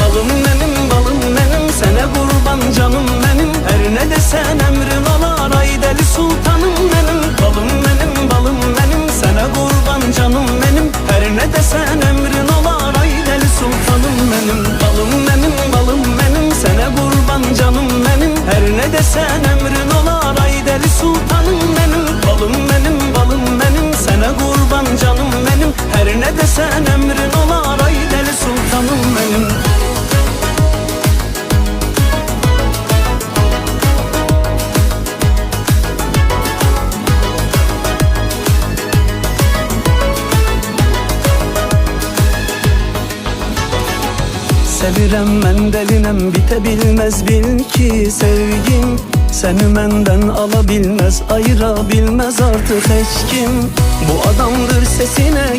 Balım benim balım benim Sene kurban canım benim. Her ne desen emrin olar Ay deli sultanım benim. Balım benim balım benim Sene kurban canım benim. Her ne desen emrin olar Ay deli sultanım benim. Balım benim balım benim Sene kurban canım benim. Her ne desen emrin olar Ay deli sultanım benim. Balım benim balım benim Sene kurban canım benim. Her ne desen emrin olar Sevirem ben delinem bitebilmez. Bil ki sevgim Seni menden alabilmez ayırabilmez artık hiç kim Bu adamdır sesine